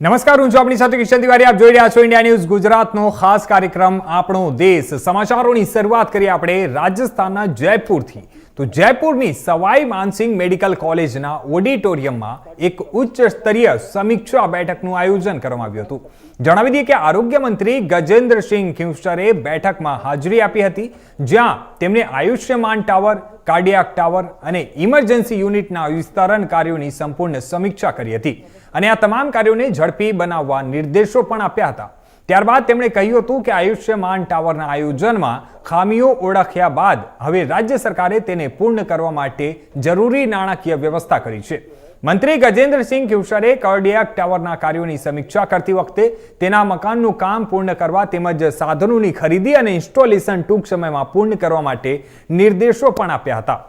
નમસ્કાર, હું છું આપણી સાથે કિશન તિવારી. આપ જોઈ રહ્યા છો ઇન્ડિયા ન્યૂઝ ગુજરાતનો ખાસ કાર્યક્રમ, આપણો દેશ. સમાચારોની શરૂઆત કરીએ આપણે રાજસ્થાનના જયપુરથી. તો જયપુરની સવાઈ માનસિંહ મેડિકલ કોલેજના ઓડિટોરિયમમાં એક ઉચ્ચ સ્તરીય સમીક્ષા બેઠકનું આયોજન કરવામાં આવ્યું હતું. જણાવી દઈએ કે આરોગ્ય મંત્રી ગજેન્દ્રસિંહ ખિવસરે બેઠકમાં હાજરી આપી હતી, જ્યાં તેમણે આયુષ્યમાન ટાવર, કાર્ડિયાક ટાવર અને ઇમરજન્સી યુનિટના વિસ્તરણ કાર્યોની સંપૂર્ણ સમીક્ષા કરી હતી. અને આ તમામ કાર્યોને ઝડપી બનાવવા નિર્દેશો પણ આપ્યા હતા. ત્યારબાદ તેમણે કહ્યું હતું કે આયુષ્યમાન ટાવરના આયોજનમાં ખામીઓ ઓળખ્યા બાદ હવે રાજ્ય સરકારે તેને પૂર્ણ કરવા માટે જરૂરી નાણાકીય વ્યવસ્થા કરી છે. મંત્રી ગજેન્દ્રસિંહ ક્યુશરે કાર્ડિયાક ટાવરના કાર્યોની સમીક્ષા કરતી વખતે તેના મકાનનું કામ પૂર્ણ કરવા તેમજ સાધનોની ખરીદી અને ઇન્સ્ટોલેશન ટૂંક સમયમાં પૂર્ણ કરવા માટે નિર્દેશો પણ આપ્યા હતા.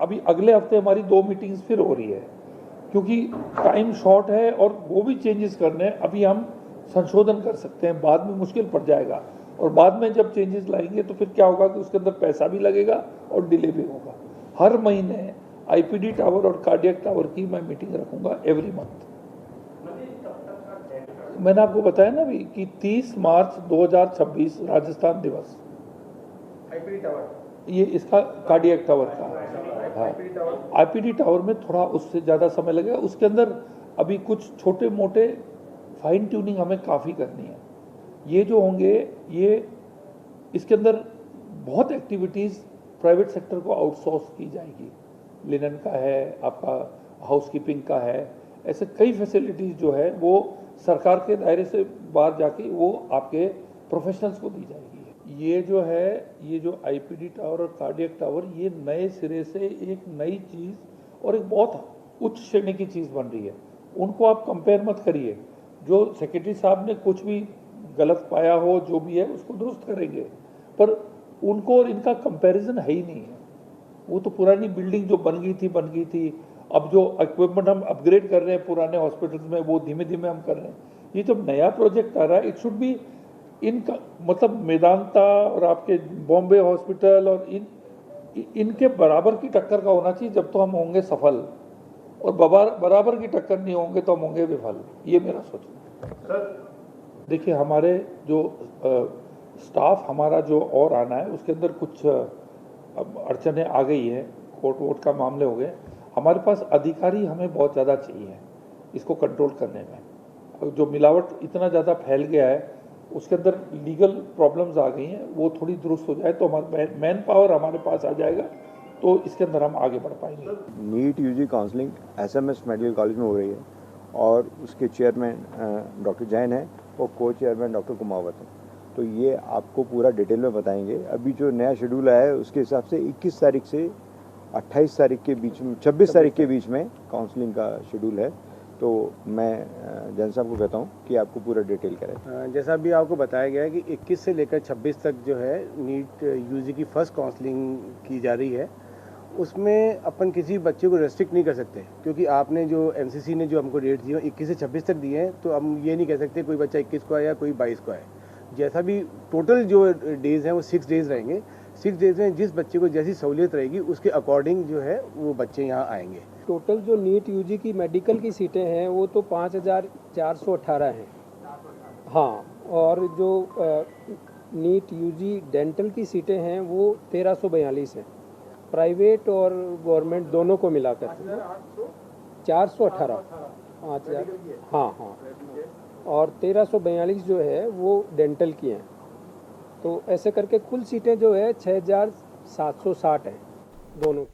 अभी अगले हफ़्ते हमारी दो मीटिंग्स फिर हो रही है। क्योंकि टाइम शॉर्ट है और वो भी चेंजेस करने हैं। अभी हम संशोधन कर सकते हैं। बाद में मुश्किल पड़ जाएगा। और बाद में जब चेंजेस लाएँगे तो फिर क्या होगा कि उसके अंदर पैसा भी लगेगा और डिले भी होगा। हर महीने आईपीडी टावर और कार्डियक टावर की मैं मीटिंग रखूँगा एवरी मंथ मैंने आपको बताया ना अभी कि 30 मार्च 2026 राजस्थान दिवस। ये इसका कार्डियक टावर का आईपीडी टावर में थोड़ा उससे ज़्यादा समय लगेगा। उसके अंदर अभी कुछ छोटे मोटे फाइन ट्यूनिंग हमें काफ़ी करनी है। ये जो होंगे, ये इसके अंदर बहुत एक्टिविटीज़ प्राइवेट सेक्टर को आउटसोर्स की जाएगी। लिनन का है, आपका हाउसकीपिंग का है, ऐसे कई फैसिलिटीज़ जो है, वो सरकार के दायरे से बाहर जाके वो आपके प्रोफेशनल्स को दी जाएगी। ये जो है, ये जो आईपीडी टावर और कार्डियक टावर ये नए सिरे से एक नई चीज़ और एक बहुत उच्च श्रेणी की चीज़ बन रही है। उनको आप कंपेयर मत करिए। जो सेक्रेटरी साहब ने कुछ भी गलत पाया हो, जो भी है, उसको दुरुस्त करेंगे। पर उनको और इनका कंपैरिजन है ही नहीं है। वो तो पुरानी बिल्डिंग जो बन गई थी, बन गई थी। अब जो इक्विपमेंट हम अपग्रेड कर रहे हैं पुराने हॉस्पिटल्स में, वो धीमे धीमे हम कर रहे हैं। ये जब नया प्रोजेक्ट आ रहा है इट शुड बी इनका मतलब मेदांता और आपके बॉम्बे हॉस्पिटल और इन इनके बराबर की टक्कर का होना चाहिए जब तो हम होंगे सफल। और बराबर बराबर की टक्कर नहीं होंगे तो हम होंगे विफल। ये मेरा सोचना है। देखिए हमारे जो अ, स्टाफ हमारा जो और आना है उसके अंदर कुछ अब अड़चने आ गई है। कोर्ट वोट का मामले हो गए। हमारे पास अधिकारी हमें बहुत ज़्यादा चाहिए इसको कंट्रोल करने में। जो मिलावट इतना ज़्यादा फैल गया है उसके अंदर लीगल प्रॉब्लम्स आ गई हैं, वो थोड़ी दुरुस्त हो जाए तो हमारा मैन पावर हमारे पास आ जाएगा तो इसके अंदर हम आगे बढ़ पाएँगे। NEET UG counselling SMS medical college में हो रही है और उसके चेयरमैन डॉक्टर जैन है, और को चेयरमैन डॉक्टर कुमावत हैं। तो ये आपको पूरा डिटेल में बताएँगे। अभी जो नया शेड्यूल आया है, उसके हिसाब से 21 तारीख से 28 तारीख के बीच में 26 तारीख के बीच में काउंसलिंग का शेड्यूल है। तो मैं जैन साहब को कहता हूँ कि आपको पूरा डिटेल करें। जैसा अभी आपको बताया गया है कि 21 से लेकर 26 तक जो है, नीट, यूजी की फ़र्स्ट काउंसलिंग की जा रही है। उसमें अपन किसी बच्चे को रेस्ट्रिक्ट नहीं कर सकते, क्योंकि आपने जो एमसीसी ने जो हमको डेट दिए इक्कीस से 26 तक दिए हैं तो हम ये नहीं कह सकते कोई बच्चा 21 को आया कोई 22 को आया जैसा भी टोटल जो डेज़ हैं, वो सिक्स डेज़ रहेंगे। सिक्स डेज़ में जिस बच्चे को जैसी सहूलियत रहेगी, उसके अकॉर्डिंग जो है, वो बच्चे यहाँ आएँगे। टोटल जो नीट यूजी की मेडिकल की सीटें हैं, वो तो पाँच हज़ार चार सौ अट्ठारह हैं। हाँ और जो नीट यूजी डेंटल की सीटें हैं, वो तेरह सौ बयालीस हैं। प्राइवेट और गवर्नमेंट दोनों को मिलाकर। चार सौ अट्ठारह पाँच हज़ार। हाँ हाँ। और तेरह सौ बयालीस जो है, वो डेंटल की हैं। तो ऐसे करके कुल सीटें जो है छः हज़ार सात सौ साठ हैं दोनों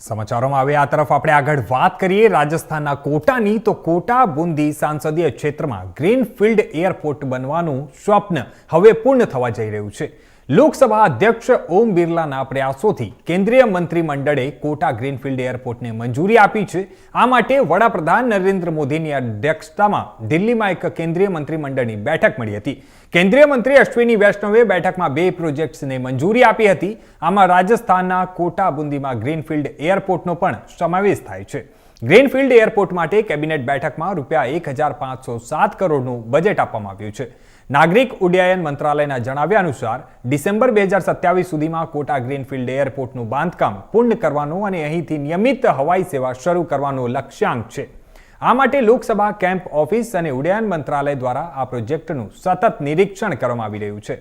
સમાચારોમાં હવે આ તરફ આપણે આગળ વાત કરીએ રાજસ્થાનના કોટાની તો કોટા બુંદી સાંસદીય ક્ષેત્રમાં ગ્રીનફિલ્ડ એરપોર્ટ બનવાનું સ્વપ્ન હવે પૂર્ણ થવા જઈ રહ્યું છે લોકસભા અધ્યક્ષ ઓમ બિરલાના પ્રયાસોથી કેન્દ્રીય મંત્રીમંડળે કોટા ગ્રીનફિલ્ડ એરપોર્ટને મંજૂરી આપી છે. આ માટે વડાપ્રધાન નરેન્દ્ર મોદીની અધ્યક્ષતામાં દિલ્હીમાં એક કેન્દ્રીય મંત્રીમંડળની બેઠક મળી હતી. કેન્દ્રીય મંત્રી અશ્વિની વૈષ્ણવે બેઠકમાં બે પ્રોજેક્ટ્સને મંજૂરી આપી હતી. આમાં રાજસ્થાનના કોટા બુંદીમાં ગ્રીનફિલ્ડ એરપોર્ટનો પણ સમાવેશ થાય છે. ગ્રીનફિલ્ડ એરપોર્ટ માટે કેબિનેટ બેઠકમાં રૂપિયા એક હજાર પાંચસો સાત કરોડનું બજેટ આપવામાં આવ્યું છે. નાગરિક ઉડ્ડયન મંત્રાલયના જણાવ્યા અનુસાર, ડિસેમ્બર બે હજાર સત્યાવીસ સુધીમાં કોટા ગ્રીનફિલ્ડ એરપોર્ટનું બાંધકામ પૂર્ણ કરવાનું અને અહીંથી નિયમિત હવાઈ સેવા શરૂ કરવાનો લક્ષ્યાંક છે. આ માટે લોકસભા કેમ્પ ઓફિસ અને ઉડ્ડયન મંત્રાલય દ્વારા આ પ્રોજેક્ટનું સતત નિરીક્ષણ કરવામાં આવી રહ્યું છે.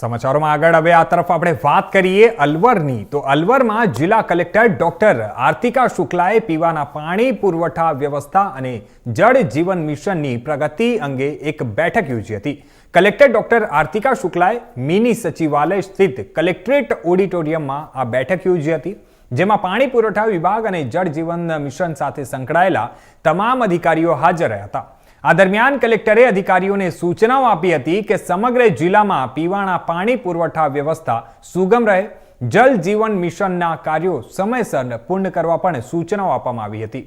સમાચારોમાં આગળ હવે આ તરફ આપણે વાત કરીએ અલવરની. તો અલવરમાં જિલ્લા કલેક્ટર ડોક્ટર આર્તિકા શુક્લાએ પીવાના પાણી, પુરવઠા વ્યવસ્થા અને જળ જીવન મિશનની પ્રગતિ અંગે એક બેઠક યોજી હતી. કલેક્ટર ડોક્ટર આર્તિકા શુક્લાએ મિની સચિવાલય સ્થિત કલેક્ટરેટ ઓડિટોરિયમમાં આ બેઠક યોજી હતી, જેમાં પાણી પુરવઠા વિભાગ અને જળ જીવન મિશન સાથે સંકળાયેલા તમામ અધિકારીઓ હાજર રહ્યા હતા. આ દરમિયાન કલેક્ટરે અધિકારીઓને સૂચનાઓ આપી હતી કે સમગ્ર જિલ્લામાં પીવાના પાણી પુરવઠા વ્યવસ્થા સુગમ રહે, જલ જીવન મિશનના કાર્યો સમયસર પૂર્ણ કરવા પણ સૂચનાઓ આપવામાં આવી હતી.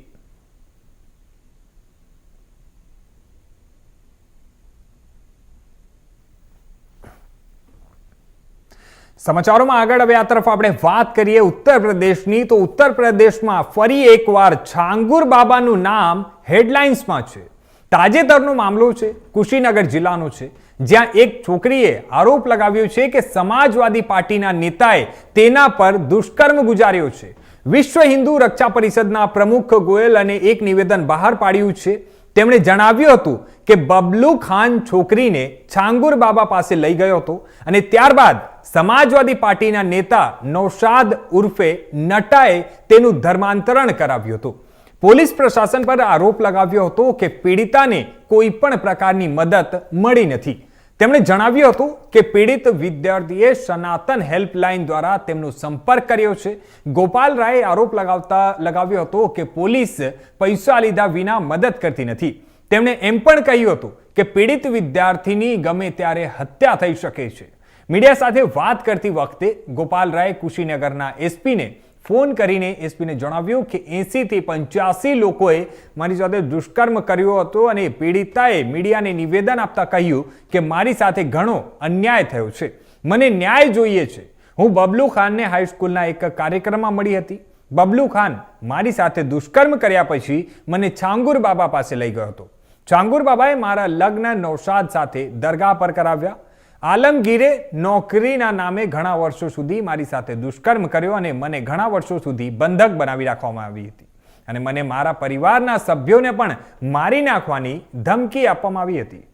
સમાચારોમાં આગળ હવે આ તરફ આપણે વાત કરીએ ઉત્તર પ્રદેશની. તો ઉત્તર પ્રદેશમાં ફરી એકવાર છાંગુર બાબાનું નામ હેડલાઇન્સમાં છે. તાજેતરનો મામલો છે, કુશીનગર જિલ્લાનો છે, જ્યાં એક છોકરીએ આરોપ લગાવ્યો છે કે સમાજવાદી પાર્ટીના નેતાએ તેના પર દુષ્કર્મ ગુજાર્યો છે. વિશ્વ હિન્દુ રક્ષા પરિષદના પ્રમુખ ગોયલ અને એક નિવેદન બહાર પાડ્યું છે. તેમણે જણાવ્યું હતું કે બબલુ ખાન છોકરીને છાંગુર બાબા પાસે લઈ ગયો હતો અને ત્યારબાદ સમાજવાદી પાર્ટીના નેતા નૌશાદ ઉર્ફે નટાએ તેનું ધર્માંતરણ કરાવ્યું હતું. પોલીસ પ્રશાસન પર આરોપ લગાવ્યો હતો કે પીડિતાને કોઈ પણ પ્રકારની મદદ મળી નથી. તેમણે જણાવ્યું હતું કે પીડિત વિદ્યાર્થીએ સનાતન હેલ્પલાઇન દ્વારા તેમનો સંપર્ક કર્યો છે. ગોપાલ રાયે આરોપ લગાવતા, લગાવ્યો હતો કે પોલીસ પૈસા લીધા વિના મદદ કરતી નથી. તેમણે એમ પણ કહ્યું હતું કે પીડિત વિદ્યાર્થીની ગમે ત્યારે હત્યા થઈ શકે છે. મીડિયા સાથે વાત કરતી વખતે ગોપાલ રાય કુશીનગરના એસપીને ફોન કરીને એસપીને જણાવ્યું કે એંસીથી પંચ્યાસી લોકોએ મારી સાથે દુષ્કર્મ કર્યો હતો અને પીડિતાએ મીડિયાને નિવેદન આપતા કહ્યું કે મારી સાથે ઘણો અન્યાય થયો છે. મને ન્યાય જોઈએ છે. હું બબલુ ખાનને હાઈસ્કૂલના એક કાર્યક્રમમાં મળી હતી. બબલુ ખાન મારી સાથે દુષ્કર્મ કર્યા પછી મને છાંગુર બાબા પાસે લઈ ગયો હતો. છાંગુર બાબાએ મારા લગ્ન નૌશાદ સાથે દરગાહ પર કરાવ્યા. આલમગીરે નોકરીના નામે ઘણા વર્ષો સુધી મારી સાથે દુષ્કર્મ કર્યો અને મને ઘણા વર્ષો સુધી બંધક બનાવી રાખવામાં આવી હતી. અને મને મારા પરિવારના સભ્યોને પણ મારી નાખવાની ધમકી આપવામાં આવી હતી.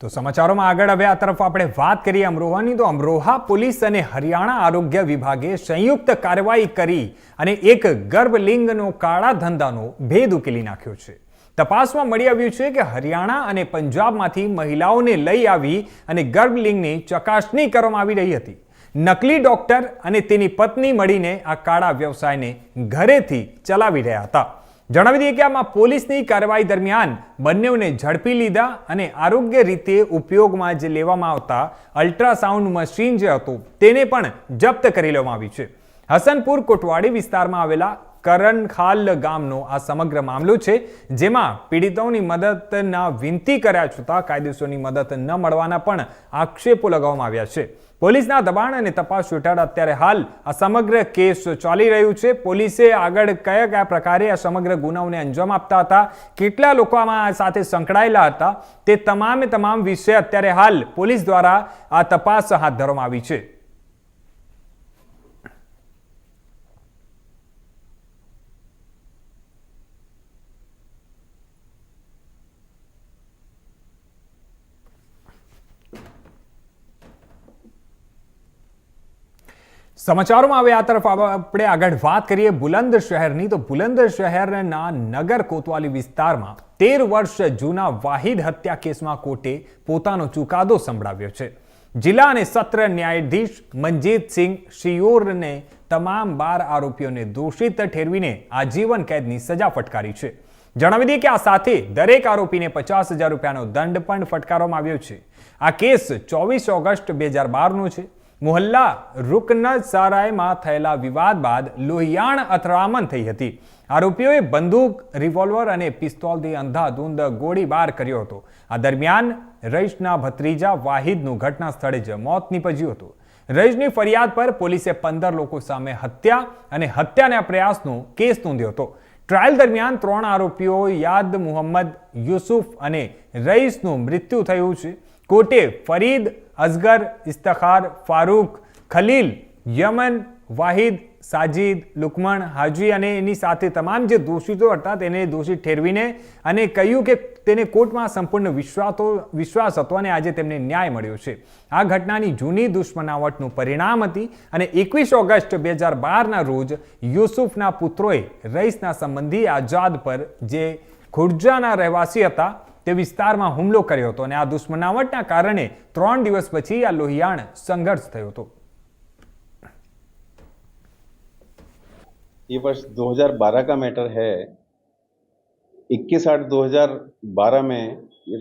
તો સમાચારોમાં આગળ હવે આ તરફ આપણે વાત કરીએ અમરોહાની. તો અમરોહા પોલીસ અને હરિયાણા આરોગ્ય વિભાગે સંયુક્ત કાર્યવાહી કરી અને એક ગર્ભલિંગનો કાળા ધંધાનો ભેદ ઉકેલી નાખ્યો છે. તપાસમાં મળી આવ્યું છે કે હરિયાણા અને પંજાબમાંથી મહિલાઓને લઈ આવી અને ગર્ભલિંગની ચકાસણી કરવામાં આવી રહી હતી. નકલી ડોક્ટર અને તેની પત્ની મળીને આ કાળા વ્યવસાયને ઘરેથી ચલાવી રહ્યા હતા. જણાવી દઈએ કે આમાં પોલીસની કાર્યવાહી દરમિયાન બંનેઓને ઝડપી લીધા અને આરોગ્ય રીતે ઉપયોગમાં જે લેવામાં આવતા અલ્ટ્રાસાઉન્ડ મશીન જે હતું તેને પણ જપ્ત કરી લેવામાં આવ્યું છે. હસનપુર કોટવાડી વિસ્તારમાં આવેલા કરણખાલ ગામનો આ સમગ્ર મામલો છે, જેમાં પીડિતોની મદદના વિનંતી કર્યા છતાં કાયદેસરની મદદ ન મળવાના પણ આક્ષેપો લગાવવામાં આવ્યા છે. પોલીસના દબાણ અને તપાસ હેઠળ અત્યારે હાલ આ સમગ્ર કેસ ચાલી રહ્યું છે. પોલીસે આગળ કયા કયા પ્રકારે આ સમગ્ર ગુનાઓને અંજામ આપતા હતા, કેટલા લોકો આમાં સાથે સંકળાયેલા હતા, તે તમામે તમામ વિષય અત્યારે હાલ પોલીસ દ્વારા આ તપાસ હાથ ધરવામાં આવી છે. સમાચારોમાં હવે આ તરફ આપણે આગળ વાત કરીએ બુલંદ શહેરની. તો બુલંદ શહેરના નગર કોતવાલી વિસ્તારમાં તેર વર્ષ જૂના વાહિદ હત્યા કેસમાં કોર્ટે પોતાનો ચુકાદો સંભળાવ્યો છે. જિલ્લા અને સત્ર ન્યાયાધીશ મનજીતસિંહ શિયોરને તમામ બાર આરોપીઓને દોષિત ઠેરવીને આજીવન કેદની સજા ફટકારી છે. જણાવી દઈએ કે આ સાથે દરેક આરોપીને પચાસ હજાર રૂપિયાનો દંડ પણ ફટકારવામાં આવ્યો છે. આ કેસ ચોવીસ ઓગસ્ટ બે હજાર બારનો છે. મોહલ્લા રૂકન સારાયમાં થયેલા વિવાદ બાદ લોહિયાણ અથડામણ થઈ હતી. આરોપીઓએ બંદૂક, રિવોલ્વર અને પિસ્તોલથી અંધાધૂંધ ગોળીબાર કર્યો હતો. આ દરમિયાન રઈશના ભત્રીજા વાહિદનું ઘટના સ્થળે જ મોત નીપજ્યું હતું. રઈશની ફરિયાદ પર પોલીસે પંદર લોકો સામે હત્યા અને હત્યાના પ્રયાસનો કેસ નોંધ્યો હતો. ટ્રાયલ દરમિયાન ત્રણ આરોપીઓ યાદ મુહમ્મદ, યુસુફ અને રઈસનું મૃત્યુ થયું છે. કોર્ટે ફરીદ અસગર ઇસ્તખાર, ફારૂક, ખલીલ, યમન, વાહિદ, સાજિદ, લુકમણ, હાજી અને એની સાથે તમામ જે દોષિતો હતા તેને દોષિત ઠેરવીને અને કહ્યું કે તેને કોર્ટમાં સંપૂર્ણ વિશ્વાસો વિશ્વાસ હતો અને આજે તેમને ન્યાય મળ્યો છે. આ ઘટનાની જૂની દુશ્મનાવટનું પરિણામ હતી અને એકવીસ ઓગસ્ટ બે હજાર બારના રોજ યુસુફના પુત્રોએ રઈસના સંબંધી આઝાદ પર જે ખુર્જાના રહેવાસી હતા તે વિસ્તારમાં હુમલો કર્યો હતો અને આ દુશ્મનાવટના કારણે ત્રણ દિવસ પછી આ લોહિયાણ સંઘર્ષ થયો હતો ये वर्ष 2012 का मैटर है 21 आठ 2012 में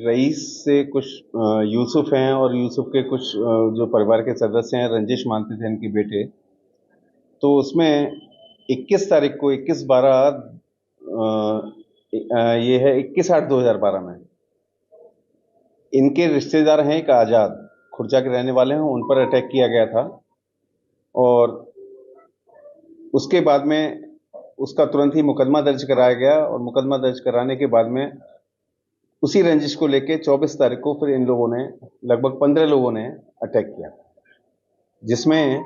रईस से कुछ अ, यूसुफ हैं और यूसुफ के कुछ अ, जो परिवार के सदस्य हैं रंजिश मानते थे इनके बेटे तो उसमें 21 तारीख को 21 बारह ये है 21 आठ 2012 में इनके रिश्तेदार हैं एक आज़ाद, खुर्जा के रहने वाले हैं, उन पर अटैक किया गया था। और उसके बाद में उसका तुरंत ही मुकदमा दर्ज कराया गया और मुकदमा दर्ज कराने के बाद में उसी रंजिश को लेके 24 तारीख को फिर इन लोगों ने, लगभग 15 लोगों ने अटैक किया। जिसमें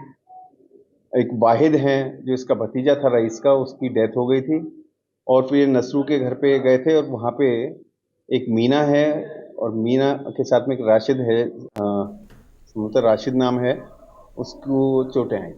एक वाहिद हैं, जो इसका भतीजा था रईस का, उसकी डेथ हो गई थी। और फिर नसरू के घर पे गए थे और वहाँ पे एक मीना है और मीना के साथ में एक राशिद है अ, संभवतः राशिद नाम है उसको चोटें आई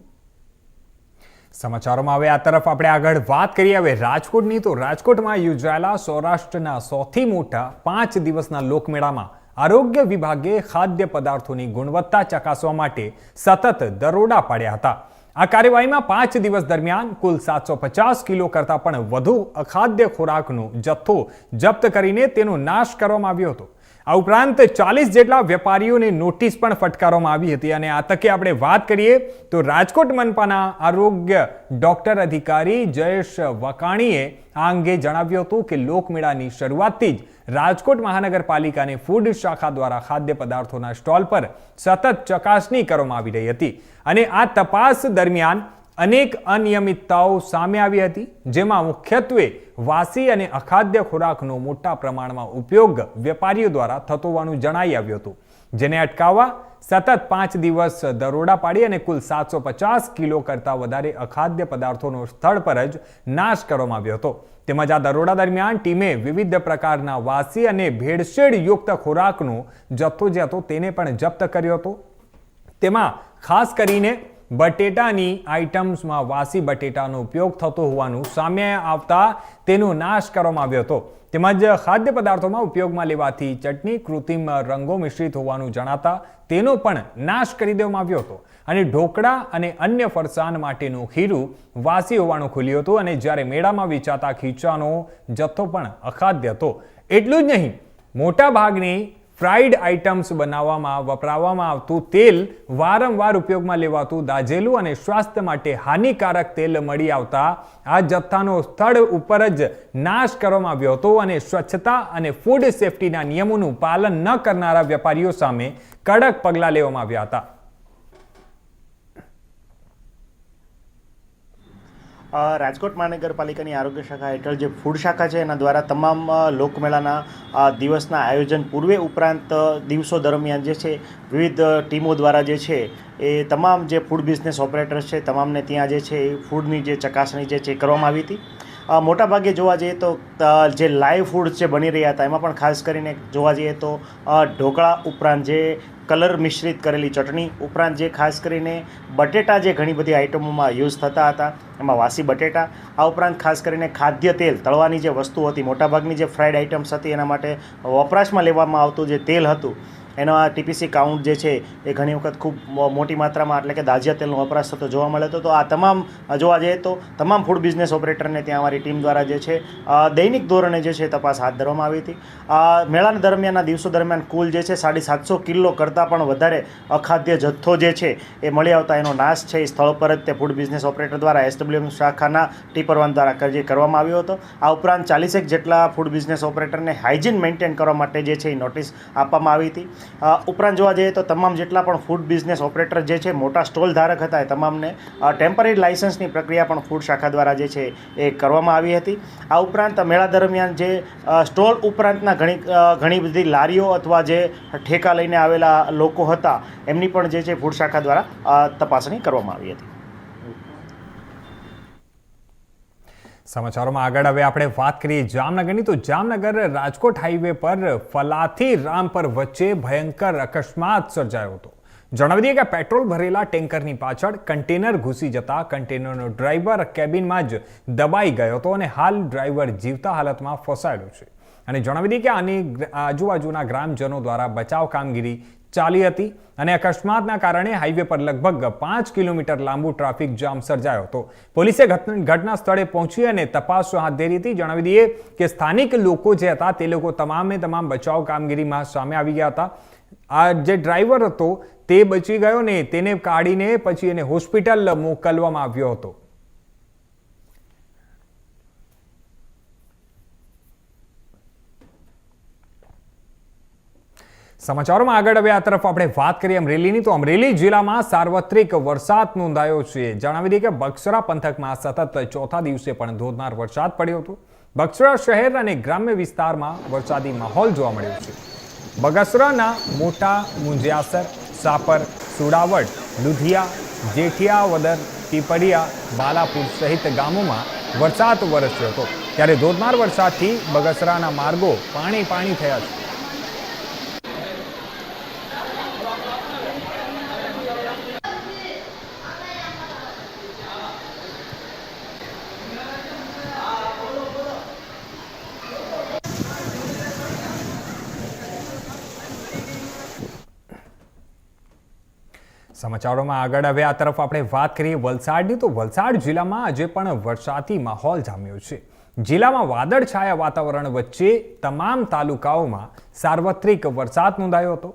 સમાચારોમાં હવે આ તરફ આપણે આગળ વાત કરીએ હવે રાજકોટની તો રાજકોટમાં યોજાયેલા સૌરાષ્ટ્રના સૌથી મોટા પાંચ દિવસના લોકમેળામાં આરોગ્ય વિભાગે ખાદ્ય પદાર્થોની ગુણવત્તા ચકાસવા માટે સતત દરોડા પાડ્યા હતા આ કાર્યવાહીમાં પાંચ દિવસ દરમિયાન કુલ સાતસો પચાસ કિલો કરતાં પણ વધુ અખાદ્ય ખોરાકનો જથ્થો જપ્ત કરીને તેનો નાશ કરવામાં આવ્યો હતો આ ઉપરાંત ચાલીસ જેટલા વેપારીઓને નોટિસ પણ ફટકારવામાં આવી હતી અને આ તકે આપણે વાત કરીએ તો રાજકોટ મનપાના આરોગ્ય ડોક્ટર અધિકારી જયેશ વકાણીએ આ અંગે જણાવ્યું હતું કે લોકમેળાની શરૂઆતથી જ રાજકોટ મહાનગરપાલિકાની ફૂડ શાખા દ્વારા ખાદ્ય પદાર્થોના સ્ટોલ પર સતત ચકાસણી કરવામાં આવી રહી હતી. અને આ તપાસ દરમિયાન અનેક અનિયમિતતાઓ સામે આવી હતી, જેમાં મુખ્યત્વે વાસી અને અખાદ્ય ખોરાકનો મોટા પ્રમાણમાં ઉપયોગ વેપારીઓ દ્વારા થતો હોવાનું જણાઈ આવ્યું હતું, જેને અટકાવવા સતત પાંચ દિવસ દરોડા પાડી અને કુલ સાતસો પચાસ કિલો કરતાં વધારે અખાદ્ય પદાર્થોનો સ્થળ પર જ નાશ કરવામાં આવ્યો હતો. તેમજ આ દરોડા દરમિયાન ટીમે વિવિધ પ્રકારના વાસી અને ભેળસેળ યુક્ત ખોરાકનો જથ્થો જે હતો તેને પણ જપ્ત કર્યો હતો. તેમાં ખાસ કરીને બટેટાની આઇટમ્સમાં વાસી બટેટાનો ઉપયોગ થતો હોવાનું સામે આવતા તેનો નાશ કરવામાં આવ્યો હતો. તેમજ ખાદ્ય પદાર્થોમાં ઉપયોગમાં લેવાથી ચટણી કૃત્રિમ રંગો મિશ્રિત હોવાનું જણાતા તેનો પણ નાશ કરી દેવામાં આવ્યો હતો. અને ઢોકળા અને અન્ય ફરસાણ માટેનું ખીરું વાસી હોવાનું ખુલ્યું હતું અને જ્યારે મેળામાં વેચાતા ખીચાનો જથ્થો પણ અખાદ્ય હતો. એટલું જ નહીં મોટા ભાગની ફ્રાઈડ આઇટમ્સ બનાવવામાં, વપરાવવામાં આવતું તેલ વારંવાર ઉપયોગમાં લેવાતું દાઝેલું અને સ્વાસ્થ્ય માટે હાનિકારક તેલ મળી આવતા, આ જથ્થાનો સ્થળ ઉપર જ નાશ કરવામાં આવ્યો હતો અને સ્વચ્છતા અને ફૂડ સેફટીના નિયમોનું પાલન ન કરનારા વેપારીઓ સામે કડક પગલાં લેવામાં આવ્યા હતા. રાજકોટ મહાનગરપાલિકાની આરોગ્ય શાખા હેઠળ જે ફૂડ શાખા છે, એના દ્વારા તમામ લોકમેળાના દિવસના આયોજન પૂર્વે ઉપરાંત દિવસો દરમિયાન જે છે, વિવિધ ટીમો દ્વારા જે છે, એ તમામ જે ફૂડ બિઝનેસ ઓપરેટર્સ છે, તમામને ત્યાં જે છે, એ ફૂડની જે ચકાસણી જે છે કરવામાં આવી હતી. મોટાભાગે જોવા જઈએ તો જે લાઈવ ફૂડ જે બની રહ્યા હતા, એમાં પણ ખાસ કરીને જોવા જઈએ તો ઢોકળા ઉપરાંત જે કલર મિશ્રિત કરેલી ચટણી ઉપરાંત જે ખાસ કરીને બટેટા જે ઘણી બધી આઇટમોમાં યુઝ થતા હતા, એમાં વાસી બટેટા, આ ઉપરાંત ખાસ કરીને ખાદ્ય તેલ, તળવાની જે વસ્તુ હતી, મોટાભાગની જે ફ્રાઈડ આઇટમ્સ હતી, એના માટે વપરાશમાં લેવામાં આવતું જે તેલ હતું એનો આ ટીપીસી કાઉન્ટ જે છે એ ઘણી વખત ખૂબ મોટી માત્રામાં એટલે કે દાજિયા તેલનો વપરાશ થતો જોવા મળે તો આ તમામ જોવા જઈએ તો તમામ ફૂડ બિઝનેસ ઓપરેટરને ત્યાં અમારી ટીમ દ્વારા જે છે દૈનિક ધોરણે જે છે તપાસ હાથ ધરવામાં આવી હતી. આ મેળા દરમિયાનના દિવસો દરમિયાન કુલ જે છે સાડી સાતસો કિલો કરતાં પણ વધારે અખાદ્ય જથ્થો જે છે એ મળી આવતા એનો નાશ છે એ સ્થળ પર જ તે ફૂડ બિઝનેસ ઓપરેટર દ્વારા એસડબ્લ્યુએમ શાખાના ટીપરવાન દ્વારા કરજે કરવામાં આવ્યો હતો. આ ઉપરાંત ચાલીસેક જેટલા ફૂડ બિઝનેસ ઓપરેટરને હાઇજીન મેન્ટેન કરવા માટે જે છે એ નોટિસ આપવામાં આવી હતી. ઉપરાંત જોવા જઈએ તો તમામ જેટલા પણ ફૂડ બિઝનેસ ઓપરેટર જે છે, મોટા સ્ટોલ ધારક હતા એ તમામને ટેમ્પરરી લાઇસન્સની પ્રક્રિયા પણ ફૂડ શાખા દ્વારા જે છે એ કરવામાં આવી હતી. આ ઉપરાંત મેળા દરમિયાન જે સ્ટોલ ઉપરાંતના ઘણી ઘણી બધી લારીઓ અથવા જે ઠેકા લઈને આવેલા લોકો હતા, એમની પણ જે છે ફૂડ શાખા દ્વારા તપાસણી કરવામાં આવી હતી. સમાચારોમાં આગળ હવે આપણે વાત કરીએ જામનગરની. તો જામનગર રાજકોટ હાઈવે પર ફલાથી રામપર વચ્ચે ભયંકર અકસ્માત સર્જાયો હતો. જણાવી દઈએ કે પેટ્રોલ ભરેલા ટેન્કરની પાછળ કન્ટેનર ઘૂસી જતા કન્ટેનરનો ડ્રાઈવર કેબિનમાં જ દબાઈ ગયો હતો અને હાલ ડ્રાઈવર જીવતા હાલતમાં ફસાયેલો છે. અને જણાવી દઈએ કે આની આજુબાજુના ગ્રામજનો દ્વારા બચાવ કામગીરી ચાલી હતી અને અકસ્માતના કારણે હાઈવે પર લગભગ પાંચ કિલોમીટર લાંબુ ટ્રાફિક જામ સર્જાયો હતો. પોલીસે ઘટના સ્થળે પહોંચી અને તપાસ હાથ ધરી હતી. જણાવી દઈએ કે સ્થાનિક લોકો જે હતા તે લોકો તમામે તમામ બચાવ કામગીરીમાં સામે આવી ગયા હતા. આ જે ડ્રાઈવર હતો તે બચી ગયો ને તેને કાઢીને પછી એને હોસ્પિટલ મોકલવામાં આવ્યો હતો. સમાચારોમાં આગળ હવે આ તરફ આપણે વાત કરીએ અમરેલીની, તો અમરેલી જિલ્લામાં સાર્વત્રિક વરસાદ નોંધાયો છે. જણાવી દઈએ કે બક્સરા પંથકમાં સતત ચોથા દિવસે પણ ધોધમાર વરસાદ પડ્યો હતો. બક્સરા શહેર અને ગ્રામ્ય વિસ્તારમાં વરસાદી માહોલ જોવા મળ્યો છે. બગસરાના મોટા મુંજિયાસર, સાપર સુડાવટ લુધિયા જેઠિયાવદર પીપળિયા, બાલાપુર સહિત ગામોમાં વરસાદ વરસ્યો હતો. ત્યારે ધોધમાર વરસાદથી બગસરાના માર્ગો પાણી પાણી થયા છે. સમાચારોમાં આગળ હવે આ તરફ આપણે વાત કરીએ વલસાડની. તો વલસાડ જિલ્લામાં આજે પણ વરસાદી માહોલ જામ્યો છે. જિલ્લામાં વાદળછાયા વાતાવરણ વચ્ચે તમામ તાલુકાઓમાં સાર્વત્રિક વરસાદ નોંધાયો હતો.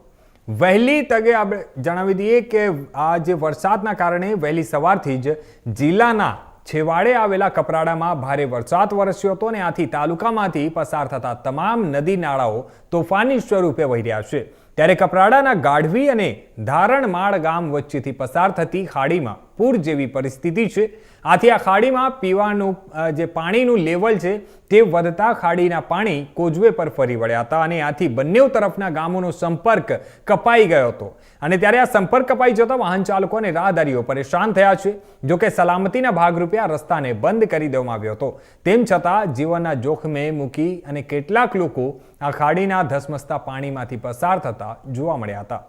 વહેલી તકે આપણે જણાવી દઈએ કે આ જે વરસાદના કારણે વહેલી સવારથી જ જિલ્લાના છેવાડે આવેલા કપરાડામાં ભારે વરસાદ વરસ્યો હતો અને આથી તાલુકામાંથી પસાર થતા તમામ નદી નાળાઓ તોફાની સ્વરૂપે વહી રહ્યા છે. ત્યારે કપરાડાના ગાઢવી અને ધારણમાળ ગામ વચ્ચેથી પસાર થતી ખાડીમાં પૂર જેવી પરિસ્થિતિ છે. આથી આ ખાડીમાં પીવાનું જે પાણીનું લેવલ છે તે વધતા ખાડીના પાણી કોઝવે પર ફરી વળ્યા હતા અને આથી બંને તરફના ગામોનો સંપર્ક કપાઈ ગયો હતો. અને ત્યારે આ સંપર્ક કપાઈ જતા વાહન ચાલકો અને રાહદારીઓ પરેશાન થયા છે. જોકે સલામતીના ભાગરૂપે આ રસ્તાને બંધ કરી દેવામાં આવ્યો હતો. તેમ છતાં જીવનના જોખમે મૂકી અને કેટલાક લોકો આ ખાડીના ધસમસતા પાણીમાંથી પસાર થતા જોવા મળ્યા હતા.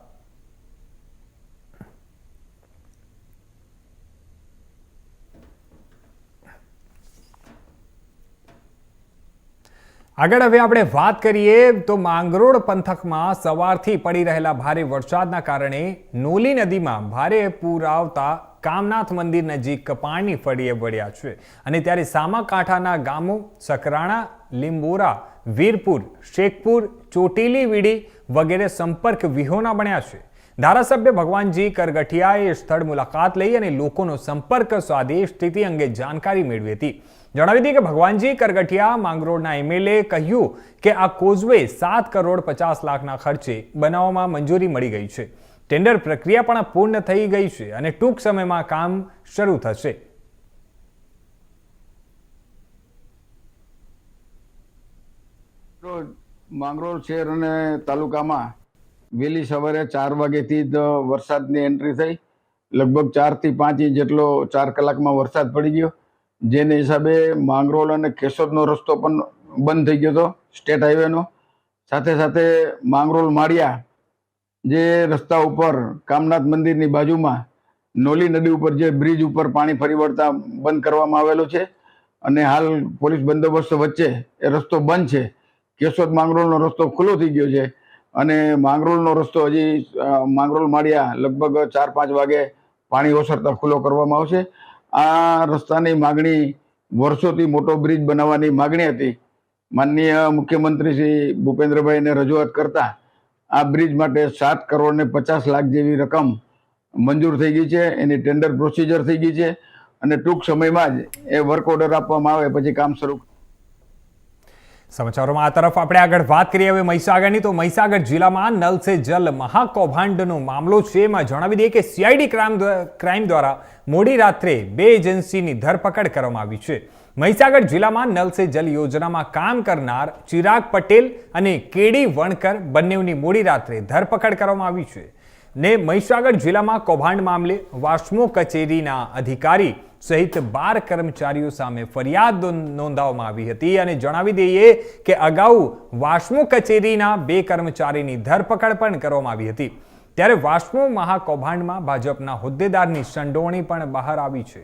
આગળ હવે આપણે વાત કરીએ તો માંગરોળ પંથકમાં સવારથી પડી રહેલા ભારે વરસાદના કારણે નોલી નદીમાં ભારે પૂર આવતા કામનાથ મંદિર નજીક પાણી ફળીએ વળ્યા છે. અને ત્યારે સામાકાંઠાના ગામો સકરાણા, લીંબોરા, વીરપુર, શેખપુર, ચોટીલી, વીડી વગેરે સંપર્ક વિહોણા બન્યા છે. ધારાસભ્ય ભગવાનજી કરગઠિયાએ સ્થળ મુલાકાત લઈ અને લોકોનો સંપર્ક સાધી સ્થિતિ અંગે જાણકારી મેળવી હતી. જણાવી દઈએ કે ભગવાનજી કરગઠિયા માંગરોળના એમએલએ કહ્યું કે આ કોઝવે સાત કરોડ પચાસ લાખના ખર્ચે બનાવવામાં મંજૂરી મળી ગઈ છે. ટેન્ડર પ્રક્રિયા પણ પૂર્ણ થઈ ગઈ છે અને ટૂંક સમયમાં કામ શરૂ થશે. માંગરોળ શહેર અને તાલુકામાં વહેલી સવારે ચાર વાગ્યાથી જ વરસાદની એન્ટ્રી થઈ. લગભગ ચારથી પાંચ ઇંચ જેટલો ચાર કલાકમાં વરસાદ પડી ગયો. જેને હિસાબે માંગરોળ અને કેશોદનો રસ્તો પણ બંધ થઈ ગયો હતો, સ્ટેટ હાઈવેનો. સાથે સાથે માંગરોળ માળિયા જે રસ્તા ઉપર કામનાથ મંદિરની બાજુમાં નોલી નદી ઉપર જે બ્રિજ ઉપર પાણી ફરી વળતા બંધ કરવામાં આવેલો છે અને હાલ પોલીસ બંદોબસ્ત વચ્ચે એ રસ્તો બંધ છે. કેશોદ માંગરોળનો રસ્તો ખુલ્લો થઈ ગયો છે અને માંગરોળનો રસ્તો હજી માંગરોળ માળિયા લગભગ ચાર પાંચ વાગે પાણી ઓસરતા ખુલ્લો કરવામાં આવશે. આ રસ્તાની માગણી વર્ષોથી મોટો બ્રિજ બનાવવાની માગણી હતી. માનનીય મુખ્યમંત્રી શ્રી ભૂપેન્દ્રભાઈને રજૂઆત કરતા આ બ્રિજ માટે સાત કરોડ ને પચાસ લાખ જેવી રકમ મંજૂર થઈ ગઈ છે. એની ટેન્ડર પ્રોસિજર થઈ ગઈ છે અને ટૂંક સમયમાં જ એ વર્ક ઓર્ડર આપવામાં આવે, પછી કામ શરૂ સમાચારોમાં આ તરફ આપણે આગળ વાત કરીએ હવે મહીસાગરની. તો મહીસાગર જિલ્લામાં નલ સે જલ મહાકૌભાંડનો મામલો છે. એમાં જણાવી દઈએ કે સીઆઈડી ક્રાઇમ ક્રાઇમ દ્વારા મોડી રાત્રે બે એજન્સીની ધરપકડ કરવામાં આવી છે. મહીસાગર જિલ્લામાં નલ સે જલ યોજનામાં કામ કરનાર ચિરાગ પટેલ અને કેડી વણકર બંનેની મોડી રાત્રે ધરપકડ કરવામાં આવી છે. ને મહીસાગર જિલ્લામાં કૌભાંડ મામલે વાસ્મો કચેરીના અધિકારી સહિત બાર કર્મચારીઓ સામે ફરિયાદ નોંધાવવામાં આવી હતી અને જણાવી દઈએ કે અગાઉ વાસ્મો કચેરીના બે કર્મચારીની ધરપકડ પણ કરવામાં આવી હતી. ત્યારે વાસ્મો મહાકૌભાંડમાં ભાજપના હોદ્દેદારની સંડોવણી પણ બહાર આવી છે.